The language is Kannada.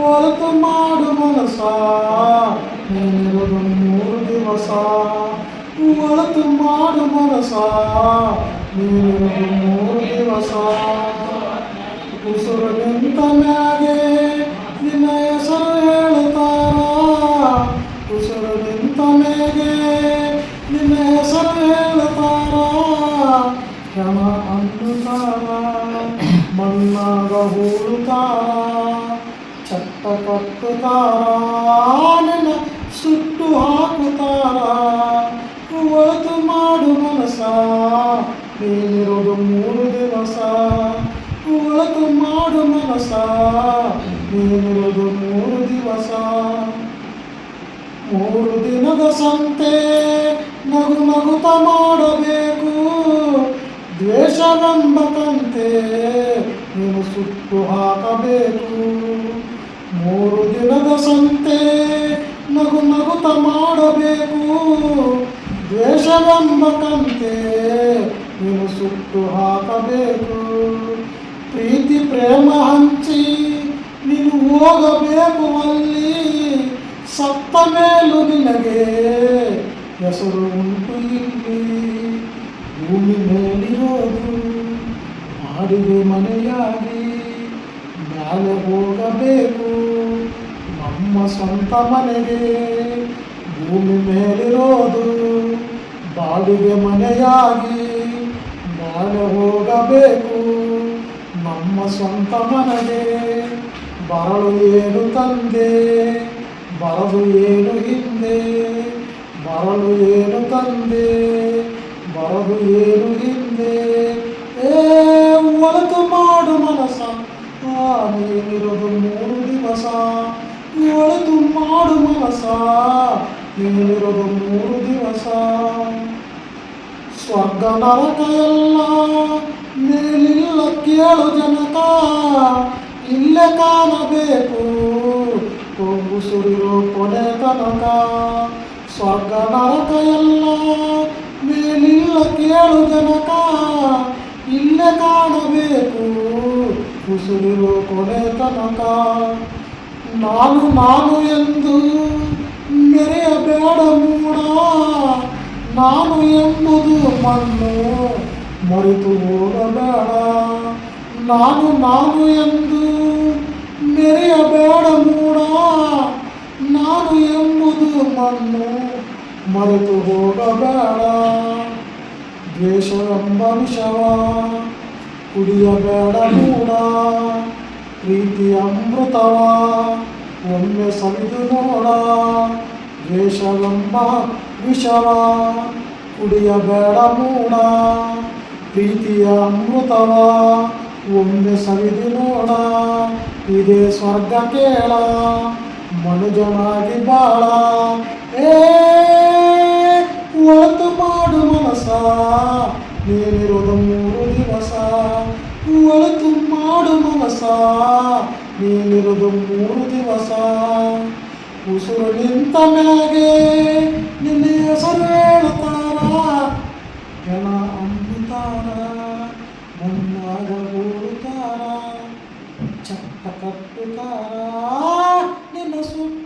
ಒಳತು ಮಾಡು ಮನಸ ನೀನಿರೋದು ಮೂರು ದಿವಸ. ಒಳತು ಮಾಡು ಮನಸ ನೀನಿರೋದು ಮೂರು ದಿವಸ. ಉಸಿರು ನಿಂತ ಮ್ಯಾಗೆ ನಿನ್ನ ಹೆಸರು ಹೇಳುತ್ತಾರ ಉಸಿರು ನಿಂತ ಮ್ಯಾಗೆ ನಿನ್ನ ಹೆಸರು ಹೇಳುತ್ತಾರ ಕ್ಷಮ ಅನ್ನುತ್ತಾರ ಮಣ್ಣಾಗ ಹೂಳುತ್ತಾರ ಕಟ್ಟುತ್ತಾರ ಸುಟ್ಟು ಹಾಕುತ್ತಾರ ಒಳತು ಮಾಡು ಮನಸ ನೀನಿರೋದು ಮೂರು ದಿವಸ. ಒಳತು ಮಾಡು ಮನಸ ನೀನಿರೋದು ಮೂರು ದಿವಸ. ಮೂರು ದಿನದ ಸಂತೆ ನಗು ನಗುತ ಮಾಡಬೇಕು. ದ್ವೇಷವೆಂಬ ತಂತೆ ನೀನು ಸುಟ್ಟು ಹಾಕಬೇಕು. ಮೂರು ದಿನದ ಸಂತೆ ನಗು ನಗುತ ಮಾಡಬೇಕು. ದ್ವೇಷವೆಂಬ ಕಂತೆ ನೀನು ಸುಟ್ಟು ಹಾಕಬೇಕು. ಪ್ರೀತಿ ಪ್ರೇಮ ಹಂಚಿ ನೀನು ಹೋಗಬೇಕು ಅಲ್ಲಿ. ಸತ್ತ ಮೇಲೂ ನಿನಗೆ ಹೆಸರು ಉಂಟು ಇಲ್ಲಿ. ಭೂಮಿ ಮೇಲಿರೋದು, ಮಾಡಿದೆ ಮನೆಯಾಗಿ, ಮ್ಯಾಲೆ ಹೋಗಬೇಕು. ನಮ್ಮ ಸ್ವಂತ ಮನೆಗೆ ಭೂಮಿ ಮೇಲಿರೋದು ಬಾಡಿಗೆ ಮನೆಯಾಗಿ ಮ್ಯಾಲೆ ಹೋಗಬೇಕು ನಮ್ಮ ಸ್ವಂತ ಮನೆಗೆ ಬರಲು ಏನು ತಂದೆ ಬರಲು ಏನು ಹಿಂದೆ ಬರಲು ಏನು ತಂದೆ ಬರಲು ಏನು ಹಿಂದೆ ಏ ಒಳತು ಮಾಡು ಮನಸ ಆ ನೀನಿರೋದು ಮೂರು ದಿವಸ ಒಳತು ಮಾಡು ಮನಸ ನೀನಿರೋದು ಮೂರು ದಿವಸ. ಸ್ವರ್ಗ ನರಕ ಎಲ್ಲ ಮೇಲಿಲ್ಲ ಕೇಳು ಜನಕ. ಇಲ್ಲೇ ಕಾಣಬೇಕು. ಕೊಂಬು ಸುರಿರೋ ಕೊನೆ ತನಕ. ಸ್ವರ್ಗ ನರಕ ಎಲ್ಲ ಮೇಲಿಲ್ಲ ಕೇಳು ಜನಕ. ಇಲ್ಲೇ ಕಾಣಬೇಕು. ಉಸಿರಿರೋ ಕೊನೆ ತನಕ. ನಾನು ನಾನು ಎಂದು ಮೆರೆಯಬೇಡ ಮೂಡ ನಾನು ಎಂಬುದು ಮಣ್ಣು ಮರೆತು ಹೋಗಬೇಡ ನಾನು ನಾನು ಎಂದು ಮೆರೆಯಬೇಡ ಮೂಡ ನಾನು ಎಂಬುದು ಮಣ್ಣು ಮರೆತು ಹೋಗಬೇಡ ದ್ವೇಷವೆಂಬ ವಿಷವ ಕುಡಿಯಬೇಡ ಮೂಡ ಪ್ರೀತಿ ಅಮೃತವ. ಒಮ್ಮೆ ಸವಿದು ನೋಡ. ದ್ವೇಷವೆಂಬ ವಿಷವ. ಕುಡಿಯಬೇಡ ಮೂಡ. ಪ್ರೀತಿಯ ಅಮೃತವ. ಒಮ್ಮೆ ಸವಿದು ನೋಡ. ಇದೇ ಸ್ವರ್ಗ ಕೇಳ. ಮನುಜನಾಗಿ ಬಾಳ. ಏ ಮಾಡು ಮನಸ ದಿವಸ ಒಳತು ಮಾಡು ಮನಸ ನೀನಿರುವುದು ಮೂರು ದಿವಸ. ಉಸಿರು ನಿಂತ ಮ್ಯಾಗೆ ನಿನ್ನ ಹೆಸರು ಹೇಳುತ್ತಾರ? ಜನ ಅಂಬುತ್ತಾರ ಬಂದಾಗ ಓಡುತ್ತಾರ ಚಟ್ಟ ಕಟ್ಟುತ್ತಾರ? ನಿನ್ನ ಸುಟ್ಟು